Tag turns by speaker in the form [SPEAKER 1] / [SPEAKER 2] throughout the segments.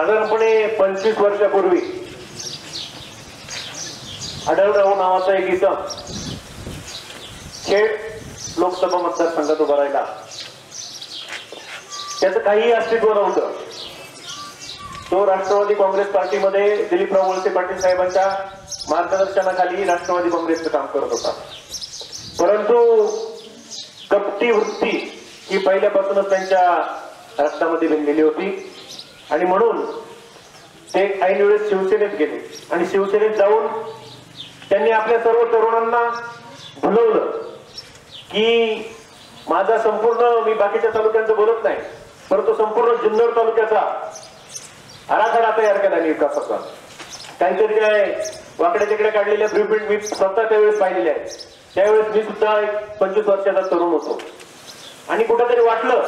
[SPEAKER 1] साधारणपणे पंचवीस वर्षापूर्वी आढळराव नावाचा एक इसम खेड लोकसभा मतदारसंघात उभा राहिला. त्याचं काहीही अस्तित्व नव्हतं. तो राष्ट्रवादी काँग्रेस पार्टीमध्ये दिलीपराव वळसे पाटील साहेबांच्या मार्गदर्शनाखाली राष्ट्रवादी काँग्रेसचं काम करत होता. परंतु कपटी वृत्ती ही पहिल्यापासूनच त्यांच्या रक्तामध्ये भिनलेली होती. आणि म्हणून ते ऐन वेळेस शिवसेनेत गेले. आणि शिवसेनेत जाऊन त्यांनी आपल्या सर्व तरुणांना भुलवलं की माझा संपूर्ण मी बाकीच्या तालुक्यांचं बोलत नाही परंतु संपूर्ण जुन्नर तालुक्याचा आराखडा तयार केला मी विकासाचा काहीतरी काय वाकड्या तिकडे काढलेल्या ब्ल्यूप्रिंट मी स्वतः त्यावेळेस पाहिलेले आहे त्यावेळेस मी सुद्धा एक पंचवीस वर्षाचा तरुण होतो. आणि कुठंतरी वाटलं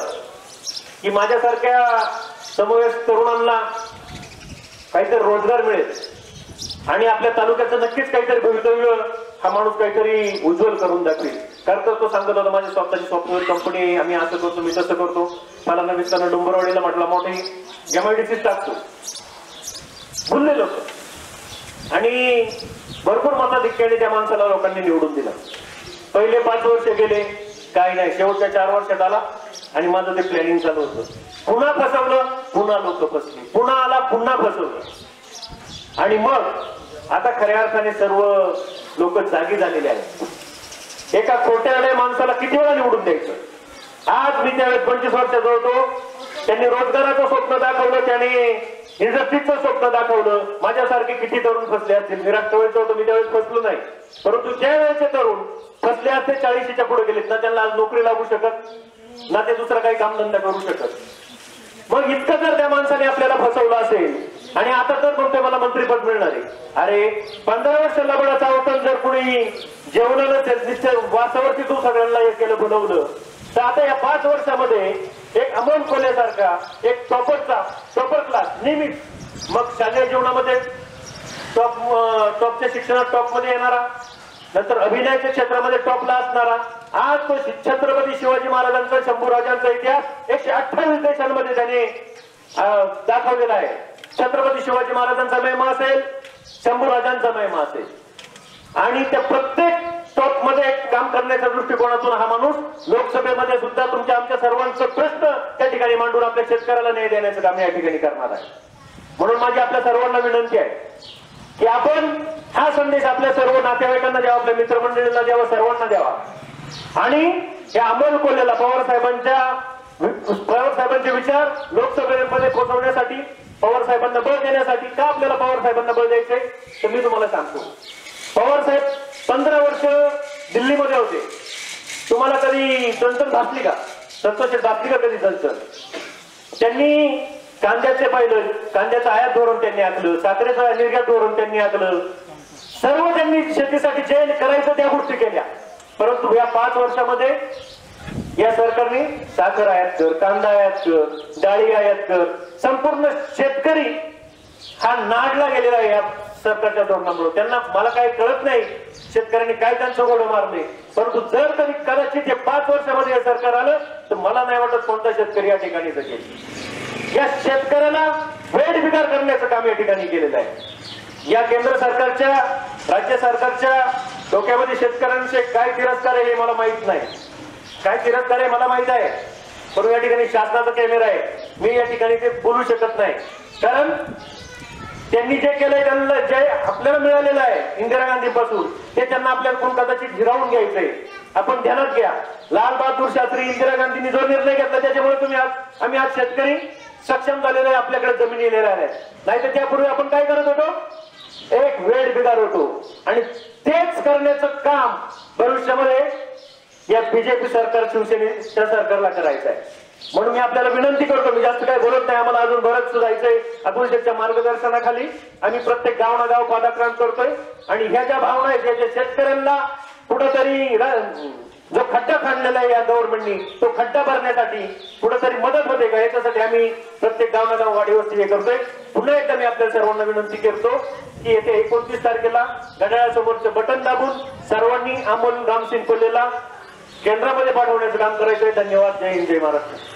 [SPEAKER 1] की माझ्यासारख्या समवेश तरुणांना काहीतरी रोजगार मिळेल. आणि आपल्या तालुक्याचं नक्कीच काहीतरी भवितव्य हा माणूस काहीतरी उज्ज्वल करून दाखवेल. कारण तर तो सांगत होता माझी स्वतःची सॉफ्टवेअर कंपनी आम्ही असं करतो मी तसं करतो. मला नवीन त्यांना डोंबरवाडीला म्हटलं मोठी एमआयडीसीच टाकतो. बोलले लोक. आणि भरपूर मताधिक्याने त्या माणसाला लोकांनी निवडून दिलं. पहिले पाच वर्ष गेले काय नाही. शेवटच्या चार वर्षात आला आणि माझं ते प्लॅनिंग चालू होतं. पुन्हा फसवलं पुन्हा लोक फसली. पुन्हा आला पुन्हा फसवलं. आणि मग आता खऱ्या अर्थाने सर्व लोक जागी झालेले आहेत. एका खोट्याने माणसाला किती वेळा निवडून द्यायचं? आज मी त्यावेळेस पंचवीस वर्षाचा होतो त्यांनी रोजगाराचं स्वप्न दाखवलं त्याने इंडस्ट्रीचं स्वप्न दाखवलं. माझ्यासारखे किती तरुण फसले असतील? मी राष्ट्रवादीचं होतो मी त्यावेळेस फसलो नाही. परंतु ज्या वेळेचे तरुण फसले असते चाळीशीच्या पुढे गेलेत. ना त्यांना आज नोकरी लागू शकत ना ते दुसरं काही कामधंदा करू शकत. मग इतकं जर त्या माणसाने आपल्याला फसवलं असेल आणि आता तर म्हणतोय मला मंत्रीपद मिळणार आहे. अरे पंधरा वर्ष लबडाचा अवतल जर कुणी जेवणानं त्या वासावरती तू सगळ्यांना हे केलं बनवलं तर आता या पाच वर्षामध्ये एक अमोल खोल्यासारखा एक टॉपरचा टॉपर क्लास नियमित मग शालेय जीवनामध्ये टॉप टॉपच्या शिक्षणात टॉपमध्ये येणारा नंतर अभिनयाच्या क्षेत्रामध्ये टॉपला असणारा आज तो छत्रपती शिवाजी महाराजांचा शंभूराजांचा इतिहास एकशे अठ्ठावीस देशांमध्ये त्याने दाखवलेला आहे. छत्रपती शिवाजी महाराजांचा महिमा असेल शंभूराजांचा महिमा असेल. आणि त्या प्रत्येक टॉपमध्ये काम करण्याच्या दृष्टिकोनातून हा माणूस लोकसभेमध्ये सुद्धा तुमच्या आमच्या सर्वांचं प्रश्न त्या ठिकाणी मांडून आपल्या शेतकऱ्याला न्याय देण्याचं काम या ठिकाणी करणार आहे. म्हणून माझी आपल्या सर्वांना विनंती आहे की आपण हा संदेश आपल्या सर्व नातेवाईकांना द्यावा आपल्या मित्रमंडळींना द्यावा सर्वांना द्यावा. आणि हे अमोल कोल्हेला पवार साहेबांच्या पवार साहेबांचे विचार लोकसभेमध्ये पोहोचवण्यासाठी पवार साहेबांना बळ देण्यासाठी का आपल्याला पवार साहेबांना बळ द्यायचे तर मी तुम्हाला सांगतो. पवार साहेब पंधरा वर्ष दिल्लीमध्ये होते. तुम्हाला कधी चणचण भासली का? संतोष भासली का कधी चणचण त्यांनी कांद्याचे पाहिलं कांद्याचं आयात धोरण त्यांनी आखलं साखरेचं निर्यात धोरण त्यांनी आखलं. सर्व त्यांनी शेतीसाठी जे करायचं त्या गोष्टी केल्या. परंतु या पाच वर्षामध्ये या सरकारने साखर आयात कर कांदा आयात कर डाळी आयात कर संपूर्ण शेतकरी हा नाडला गेलेला आहे या सरकारच्या धोरणामुळे. त्यांना मला काही कळत नाही शेतकऱ्यांनी काय त्यांचं गोडं मारले परंतु जर तरी कदाचित हे पाच वर्षामध्ये हे सरकार आलं तर मला नाही वाटत कोणता शेतकरी या ठिकाणी जगेल. या शेतकऱ्याला वेळ बिगार करण्याचं काम या ठिकाणी केलेलं आहे. या केंद्र सरकारच्या राज्य सरकारच्या डोक्यामध्ये शेतकऱ्यांचे काय तिरस्कार आहे हे मला माहीत नाही. काय तिरस्कार आहे मला माहीत आहे. पण या ठिकाणी शासनाचा कॅमेरा आहे. मी या ठिकाणी ते बोलू शकत नाही. कारण त्यांनी जे केलंय त्यांना जे आपल्याला मिळालेलं आहे इंदिरा गांधी पासून ते त्यांना आपल्याला कोण कदाचित हिरावून घ्यायचंय. आपण ध्यानात घ्या. लाल बहादूर शास्त्री इंदिरा गांधींनी जो निर्णय घेतला त्याच्यामुळे तुम्ही आज आम्ही आज शेतकरी सक्षम झालेलो आहे आपल्याकडे जमिनी येलेल्या आहे नाही तर त्यापूर्वी आपण काय करत होतो? एक वेळ बिगार होतो. आणि तेच करण्याचं काम भविष्यामध्ये या बीजेपी सरकार शिवसेनेच्या सरकारला करायचं आहे. म्हणून मी आपल्याला विनंती करतो मी जास्त काही बोलत नाही आम्हाला अजून बरंच जायचंय. अतुल मार्गदर्शनाखाली आम्ही प्रत्येक गाव ना गाव पादाक्रांत करतोय. आणि ह्या ज्या भावना आहेत ज्या ज्या शेतकऱ्यांना कुठंतरी जो खड्डा खाणलेला आहे या गव्हर्नमेंटनी तो खड्डा भरण्यासाठी कुठंतरी मदत होते का? याच्यासाठी आम्ही प्रत्येक गाव ना गाव हे करतोय. पुन्हा एकदा मी आपल्या सर्वांना विनंती करतो की येथे एकोणतीस तारखेला घड्याळासमोरचं बटन दाबून सर्वांनी अमोल रामसिंग कोल्हेला केंद्रामध्ये पाठवण्याचं काम करायचंय. धन्यवाद. जय हिंद जय महाराष्ट्र.